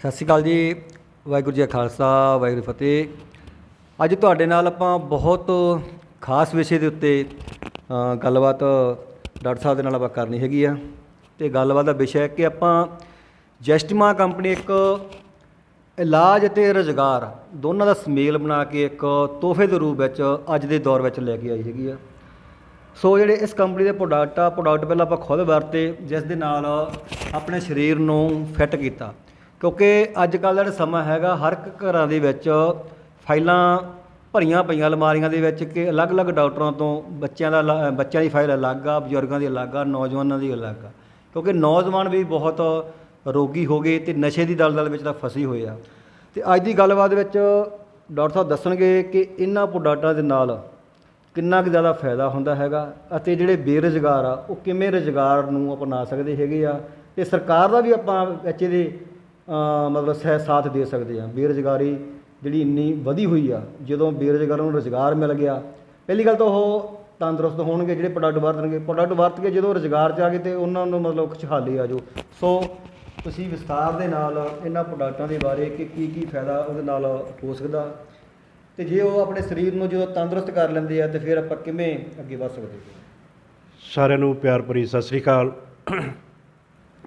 ਸਤਿ ਸ਼੍ਰੀ ਅਕਾਲ ਜੀ, ਵਾਹਿਗੁਰੂ ਜੀ ਕਾ ਖਾਲਸਾ, ਵਾਹਿਗੁਰੂ ਫਤਿਹ। ਅੱਜ ਤੁਹਾਡੇ ਨਾਲ ਆਪਾਂ ਬਹੁਤ ਖਾਸ ਵਿਸ਼ੇ ਦੇ ਉੱਤੇ ਗੱਲਬਾਤ ਡਾਕਟਰ ਸਾਹਿਬ ਦੇ ਨਾਲ ਆਪਾਂ ਕਰਨੀ ਹੈਗੀ ਆ। ਤੇ ਗੱਲਬਾਤ ਦਾ ਵਿਸ਼ਾ ਹੈ ਕਿ ਆਪਾਂ ਜੈਸਟਮਾ ਕੰਪਨੀ ਇੱਕ ਇਲਾਜ ਅਤੇ ਰੁਜ਼ਗਾਰ ਦੋਨਾਂ ਦਾ ਸੁਮੇਲ ਬਣਾ ਕੇ ਇੱਕ ਤੋਹਫੇ ਦੇ ਰੂਪ ਵਿੱਚ ਅੱਜ ਦੇ ਦੌਰ ਵਿੱਚ ਲੈ ਕੇ ਆਈ ਹੈਗੀ ਆ। ਸੋ ਜਿਹੜੇ ਇਸ ਕੰਪਨੀ ਦੇ ਪ੍ਰੋਡਕਟ ਆ ਪ੍ਰੋਡਕਟ ਪਹਿਲਾਂ ਆਪਾਂ ਖੁਦ ਵਰਤੇ, ਜਿਸ ਦੇ ਨਾਲ ਆਪਣੇ ਸਰੀਰ ਨੂੰ ਫਿੱਟ ਕੀਤਾ। ਕਿਉਂਕਿ ਅੱਜ ਕੱਲ੍ਹ ਦਾ ਜਿਹੜਾ ਸਮਾਂ ਹੈਗਾ, ਹਰ ਇੱਕ ਘਰਾਂ ਦੇ ਵਿੱਚ ਫਾਈਲਾਂ ਭਰੀਆਂ ਪਈਆਂ ਅਲਮਾਰੀਆਂ ਦੇ ਵਿੱਚ ਕਿ ਅਲੱਗ-ਅਲੱਗ ਡਾਕਟਰਾਂ ਤੋਂ ਬੱਚਿਆਂ ਦਾ ਅਲ- ਬੱਚਿਆਂ ਦੀ ਫਾਈਲ ਅਲੱਗ ਆ, ਬਜ਼ੁਰਗਾਂ ਦੀ ਅਲੱਗ ਆ, ਨੌਜਵਾਨਾਂ ਦੀ ਅਲੱਗ ਆ। ਕਿਉਂਕਿ ਨੌਜਵਾਨ ਵੀ ਬਹੁਤ ਰੋਗੀ ਹੋ ਗਏ ਤੇ ਨਸ਼ੇ ਦੀ ਦਲਦਲ ਵਿੱਚ ਤਾਂ ਫਸੀ ਹੋਏ ਆ। ਤੇ ਅੱਜ ਦੀ ਗੱਲਬਾਤ ਵਿੱਚ ਡਾਕਟਰ ਸਾਹਿਬ ਦੱਸਣਗੇ ਕਿ ਇਹਨਾਂ ਪ੍ਰੋਡਕਟਾਂ ਦੇ ਨਾਲ ਕਿੰਨਾ ਕੁ ਜ਼ਿਆਦਾ ਫਾਇਦਾ ਹੁੰਦਾ ਹੈਗਾ ਅਤੇ ਜਿਹੜੇ ਬੇਰੁਜ਼ਗਾਰ ਆ, ਉਹ ਕਿਵੇਂ ਰੁਜ਼ਗਾਰ ਨੂੰ ਅਪਣਾ ਸਕਦੇ ਹੈਗੇ ਆ? ਤੇ ਸਰਕਾਰ ਦਾ ਵੀ ਆਪਾਂ ਵਿੱਚ ਇਹਦੇ ਮਤਲਬ ਸਹਿ ਸਾਥ ਦੇ ਸਕਦੇ ਆ। ਬੇਰੁਜ਼ਗਾਰੀ ਜਿਹੜੀ ਇੰਨੀ ਵਧੀ ਹੋਈ ਆ, ਜਦੋਂ ਬੇਰੁਜ਼ਗਾਰਾਂ ਨੂੰ ਰੁਜ਼ਗਾਰ ਮਿਲ ਗਿਆ, ਪਹਿਲੀ ਗੱਲ ਤਾਂ ਉਹ ਤੰਦਰੁਸਤ ਹੋਣਗੇ, ਜਿਹੜੇ ਪ੍ਰੋਡਕਟ ਵਰਤਣਗੇ। ਪ੍ਰੋਡਕਟ ਵਰਤ ਕੇ ਜਦੋਂ ਰੁਜ਼ਗਾਰ 'ਚ ਆ ਗਏ ਤੇ ਉਹਨਾਂ ਨੂੰ ਮਤਲਬ ਖੁਸ਼ਹਾਲੀ ਆ ਜੋ। ਸੋ ਤੁਸੀਂ ਵਿਸਤਾਰ ਦੇ ਨਾਲ ਇਹਨਾਂ ਪ੍ਰੋਡਕਟਾਂ ਦੇ ਬਾਰੇ ਕਿ ਕੀ ਕੀ ਫਾਇਦਾ ਉਹਦੇ ਨਾਲ ਹੋ ਸਕਦਾ। ਤੇ ਜੇ ਉਹ ਆਪਣੇ ਸਰੀਰ ਨੂੰ ਜਦੋਂ ਤੰਦਰੁਸਤ ਕਰ ਲੈਂਦੇ ਆ, ਤੇ ਫਿਰ ਆਪਾਂ ਕਿਵੇਂ ਅੱਗੇ ਵਧ ਸਕਦੇ ਸਾਰਿਆਂ ਨੂੰ ਪਿਆਰ ਭਰੀ ਸਤਿ ਸ੍ਰੀ ਅਕਾਲ।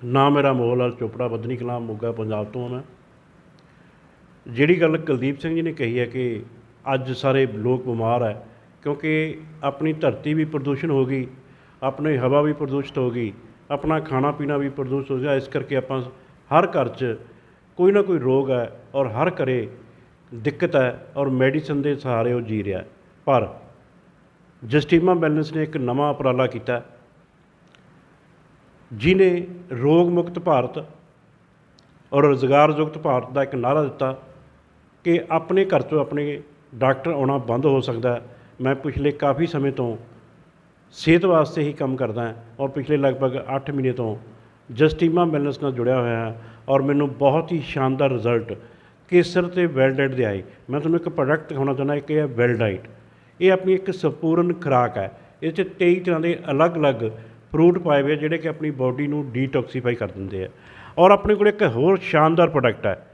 ਨਾ ਮੇਰਾ ਮੋਹਨ ਲਾਲ ਚੋਪੜਾ ਬਦਨੀ ਕਲਾਮ ਮੋਗਾ, ਪੰਜਾਬ ਤੋਂ ਹਾਂ ਮੈਂ। ਜਿਹੜੀ ਗੱਲ ਕੁਲਦੀਪ ਸਿੰਘ ਜੀ ਨੇ ਕਹੀ ਹੈ ਕਿ ਅੱਜ ਸਾਰੇ ਲੋਕ ਬਿਮਾਰ ਹੈ, ਕਿਉਂਕਿ ਆਪਣੀ ਧਰਤੀ ਵੀ ਪ੍ਰਦੂਸ਼ਣ ਹੋ ਗਈ, ਆਪਣੀ ਹਵਾ ਵੀ ਪ੍ਰਦੂਸ਼ਿਤ ਹੋ ਗਈ, ਆਪਣਾ ਖਾਣਾ ਪੀਣਾ ਵੀ ਪ੍ਰਦੂਸ਼ਿਤ ਹੋ ਗਿਆ, ਇਸ ਕਰਕੇ ਆਪਾਂ ਹਰ ਘਰ 'ਚ ਕੋਈ ਨਾ ਕੋਈ ਰੋਗ ਹੈ ਔਰ ਹਰ ਘਰੇ ਦਿੱਕਤ ਹੈ ਔਰ ਮੈਡੀਸਨ ਦੇ ਸਹਾਰੇ ਉਹ ਜੀ ਰਿਹਾ ਪਰ ਜਸਟੀਮਾ ਬੈਲੈਂਸ ਨੇ ਇੱਕ ਨਵਾਂ ਉਪਰਾਲਾ ਕੀਤਾ ਜਿਨੇ ਰੋਗ ਮੁਕਤ ਭਾਰਤ ਔਰ ਰੁਜ਼ਗਾਰ ਯੁਕਤ ਭਾਰਤ ਦਾ ਇੱਕ ਨਾਅਰਾ ਦਿੱਤਾ ਕਿ ਆਪਣੇ ਘਰ ਤੋਂ ਆਪਣੇ ਡਾਕਟਰ ਆਉਣਾ ਬੰਦ ਹੋ ਸਕਦਾ ਮੈਂ ਪਿਛਲੇ ਕਾਫੀ ਸਮੇਂ ਤੋਂ ਸਿਹਤ ਵਾਸਤੇ ਹੀ ਕੰਮ ਕਰਦਾ ਹਾਂ ਔਰ ਪਿਛਲੇ ਲਗਭਗ 8 ਮਹੀਨੇ ਤੋਂ ਜਸਟੀਮਾ ਵੈਲਨੈਸ ਨਾਲ ਜੁੜਿਆ ਹੋਇਆ ਹਾਂ ਔਰ ਮੈਨੂੰ ਬਹੁਤ ਹੀ ਸ਼ਾਨਦਾਰ ਰਿਜ਼ਲਟ ਕੇਸਰ ਤੇ ਵੈਲਡਾਈਟ ਦੇ ਆਏ। ਮੈਂ ਤੁਹਾਨੂੰ ਇੱਕ ਪ੍ਰੋਡਕਟ ਦਿਖਾਉਣਾ ਚਾਹੁੰਦਾ ਇੱਕ ਇਹ ਹੈ ਵੈਲਡਾਈਟ ਇਹ ਆਪਣੀ ਇੱਕ ਸੰਪੂਰਨ ਖੁਰਾਕ ਹੈ। ਇਹ 'ਚ 23 ਤਰ੍ਹਾਂ ਦੇ ਅਲੱਗ-ਅਲੱਗ ਫਰੂਟ ਪਾਏ ਹੋਏ ਜਿਹੜੇ ਕਿ ਆਪਣੀ ਬਾਡੀ ਨੂੰ ਡੀਟੌਕਸੀਫਾਈ ਕਰ ਦਿੰਦੇ ਆ। ਔਰ ਆਪਣੇ ਕੋਲ ਇੱਕ ਹੋਰ ਸ਼ਾਨਦਾਰ ਪ੍ਰੋਡਕਟ ਹੈ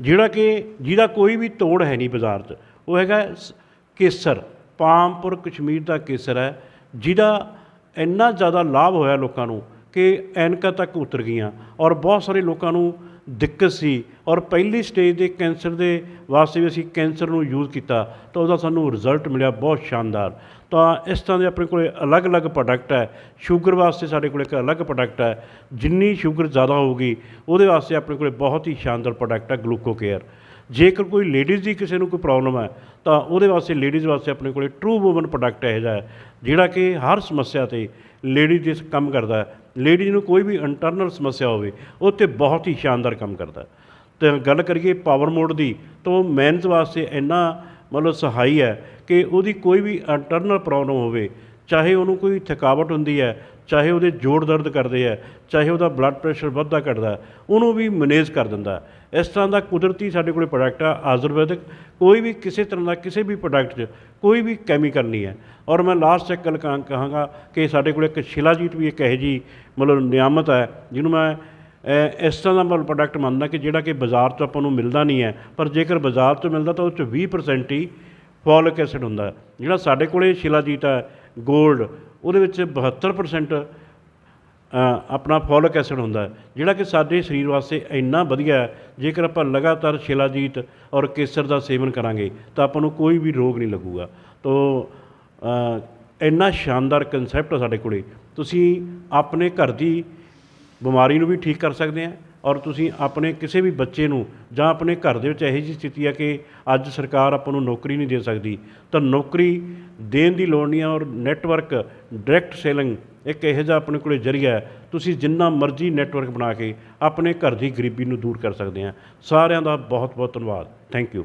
ਜਿਹੜਾ ਕਿ ਜਿਹਦਾ ਕੋਈ ਵੀ ਤੋੜ ਹੈ ਨਹੀਂ ਬਾਜ਼ਾਰ 'ਚ। ਉਹ ਹੈਗਾ ਸ- ਕੇਸਰ, ਪਾਮਪੁਰ, ਕਸ਼ਮੀਰ ਦਾ ਕੇਸਰ ਹੈ, ਜਿਹਦਾ ਇੰਨਾ ਜ਼ਿਆਦਾ ਲਾਭ ਹੋਇਆ ਲੋਕਾਂ ਨੂੰ ਕਿ ਐਨਕਾਂ ਤੱਕ ਉਤਰ ਗਈਆਂ। ਔਰ ਬਹੁਤ ਸਾਰੇ ਲੋਕਾਂ ਨੂੰ ਦਿੱਕਤ ਸੀ ਔਰ ਪਹਿਲੀ ਸਟੇਜ ਦੇ ਕੈਂਸਰ ਦੇ ਵਾਸਤੇ ਵੀ ਅਸੀਂ ਕੈਂਸਰ ਨੂੰ ਯੂਜ਼ ਕੀਤਾ, ਤਾਂ ਉਹਦਾ ਸਾਨੂੰ ਰਿਜ਼ਲਟ ਮਿਲਿਆ ਬਹੁਤ ਸ਼ਾਨਦਾਰ। ਤਾਂ ਇਸ ਤਰ੍ਹਾਂ ਦੇ ਆਪਣੇ ਕੋਲੇ ਅਲੱਗ-ਅਲੱਗ ਪ੍ਰੋਡਕਟ ਹੈ। ਸ਼ੂਗਰ ਵਾਸਤੇ ਸਾਡੇ ਕੋਲ ਇੱਕ ਅਲੱਗ ਪ੍ਰੋਡਕਟ ਹੈ। ਜਿੰਨੀ ਸ਼ੂਗਰ ਜ਼ਿਆਦਾ ਹੋਊਗੀ, ਉਹਦੇ ਵਾਸਤੇ ਆਪਣੇ ਕੋਲੇ ਬਹੁਤ ਹੀ ਸ਼ਾਨਦਾਰ ਪ੍ਰੋਡਕਟ ਹੈ ਗਲੂਕੋ ਕੇਅਰ ਜੇਕਰ ਕੋਈ ਲੇਡੀਜ਼ ਦੀ ਕਿਸੇ ਨੂੰ ਕੋਈ ਪ੍ਰੋਬਲਮ ਹੈ, ਤਾਂ ਉਹਦੇ ਵਾਸਤੇ ਲੇਡੀਜ਼ ਵਾਸਤੇ ਆਪਣੇ ਕੋਲੇ ਟਰੂ ਵੂਮਨ ਪ੍ਰੋਡਕਟ ਇਹੋ ਜਿਹਾ ਹੈ, ਜਿਹੜਾ ਕਿ ਹਰ ਸਮੱਸਿਆ ਤੇ ਲੇਡੀਜ਼ ਦੇ ਕੰਮ ਕਰਦਾ ਹੈ। ਲੇਡੀਜ਼ ਨੂੰ ਕੋਈ ਵੀ ਇੰਟਰਨਲ ਸਮੱਸਿਆ ਹੋਵੇ, ਉਹ 'ਤੇ ਬਹੁਤ ਹੀ ਸ਼ਾਨਦਾਰ ਕੰਮ ਕਰਦਾ ਹੈ। ਤੇ ਗੱਲ ਕਰੀਏ ਪਾਵਰ ਮੋਡ ਦੀ, ਤਾਂ ਉਹ ਮੈਨਸ ਵਾਸਤੇ ਇੰਨਾ ਮਤਲਬ ਸਹਾਈ ਹੈ ਕਿ ਉਹਦੀ ਕੋਈ ਵੀ ਇੰਟਰਨਲ ਪ੍ਰੋਬਲਮ ਹੋਵੇ ਚਾਹੇ ਉਹਨੂੰ ਕੋਈ ਥਕਾਵਟ ਹੁੰਦੀ ਹੈ, ਚਾਹੇ ਉਹਦੇ ਜੋੜ ਦਰਦ ਕਰਦੇ ਹੈ, ਚਾਹੇ ਉਹਦਾ ਬਲੱਡ ਪ੍ਰੈਸ਼ਰ ਵੱਧਦਾ ਘਟਦਾ, ਉਹਨੂੰ ਵੀ ਮੈਨੇਜ ਕਰ ਦਿੰਦਾ ਇਸ ਤਰ੍ਹਾਂ ਦਾ ਕੁਦਰਤੀ ਸਾਡੇ ਕੋਲੇ ਪ੍ਰੋਡਕਟ ਆ, ਆਯੁਰਵੈਦਿਕ, ਕੋਈ ਵੀ ਕਿਸੇ ਤਰ੍ਹਾਂ ਦਾ ਕਿਸੇ ਵੀ ਪ੍ਰੋਡਕਟ 'ਚ ਕੋਈ ਵੀ ਕੈਮੀਕਲ ਨਹੀਂ ਹੈ। ਔਰ ਮੈਂ ਲਾਸਟ ਇੱਕ ਗੱਲ ਕਹਾਂ- ਕਹਾਂਗਾ ਕਿ ਸਾਡੇ ਕੋਲ ਇੱਕ ਸ਼ਿਲਾਜੀਤ ਵੀ ਇੱਕ ਇਹੋ ਜਿਹੀ ਮਤਲਬ ਨਿਆਮਤ ਹੈ, ਜਿਹਨੂੰ ਮੈਂ ਇਸ ਤਰ੍ਹਾਂ ਦਾ ਮਤਲਬ ਪ੍ਰੋਡਕਟ ਮੰਨਦਾ ਕਿ ਜਿਹੜਾ ਕਿ ਬਾਜ਼ਾਰ 'ਚ ਆਪਾਂ ਨੂੰ ਮਿਲਦਾ ਨਹੀਂ ਹੈ, ਪਰ ਜੇਕਰ ਬਾਜ਼ਾਰ 'ਚ ਮਿਲਦਾ ਤਾਂ ਉਹ 'ਚ 20% ਹੀ ਫੋਲਿਕ ਐਸਿਡ ਹੁੰਦਾ ਜਿਹੜਾ ਸਾਡੇ ਕੋਲੇ ਸ਼ਿਲਾਜੀਤ ਹੈ 골ਡ ਉਹਦੇ ਵਿੱਚ 72% ਆਪਣਾ ਫੋਲਿਕ ਐਸਿਡ ਹੁੰਦਾ ਜਿਹੜਾ ਕਿ ਸਾਡੇ ਸਰੀਰ ਵਾਸਤੇ ਇੰਨਾ ਵਧੀਆ ਹੈ, ਜੇਕਰ ਆਪਾਂ ਲਗਾਤਾਰ ਸ਼ਿਲਾਜੀਤ ਔਰ ਕੇਸਰ ਦਾ ਸੇਵਨ ਕਰਾਂਗੇ, ਤਾਂ ਆਪਾਂ ਨੂੰ ਕੋਈ ਵੀ ਰੋਗ ਨਹੀਂ ਲੱਗੂਗਾ। ਤੋ ਇੰਨਾ ਸ਼ਾਨਦਾਰ ਕਨਸੈਪਟ ਹੈ ਸਾਡੇ ਕੋਲੇ। ਤੁਸੀਂ ਆਪਣੇ ਘਰ ਦੀ ਬਿਮਾਰੀ ਨੂੰ ਵੀ ਠੀਕ ਕਰ ਸਕਦੇ ਆ ਔਰ ਤੁਸੀਂ ਆਪਣੇ ਕਿਸੇ ਵੀ ਬੱਚੇ ਨੂੰ ਜਾਂ ਆਪਣੇ ਘਰ ਦੇ ਵਿੱਚ ਇਹੋ ਜਿਹੀ ਸਥਿਤੀ ਆ ਕਿ ਅੱਜ ਸਰਕਾਰ ਆਪਾਂ ਨੂੰ ਨੌਕਰੀ ਨਹੀਂ ਦੇ ਸਕਦੀ, ਤਾਂ ਨੌਕਰੀ ਦੇਣ ਦੀ ਲੋੜ ਨਹੀਂ ਹੈ ਔਰ ਨੈਟਵਰਕ ਡਾਇਰੈਕਟ ਸੇਲਿੰਗ ਇੱਕ ਇਹੋ ਜਿਹਾ ਆਪਣੇ ਕੋਲੇ ਜਰੀਆ ਹੈ, ਤੁਸੀਂ ਜਿੰਨਾ ਮਰਜ਼ੀ ਨੈਟਵਰਕ ਬਣਾ ਕੇ ਆਪਣੇ ਘਰ ਦੀ ਗਰੀਬੀ ਨੂੰ ਦੂਰ ਕਰ ਸਕਦੇ ਆ। ਸਾਰਿਆਂ ਦਾ ਬਹੁਤ ਬਹੁਤ ਧੰਨਵਾਦ। Thank you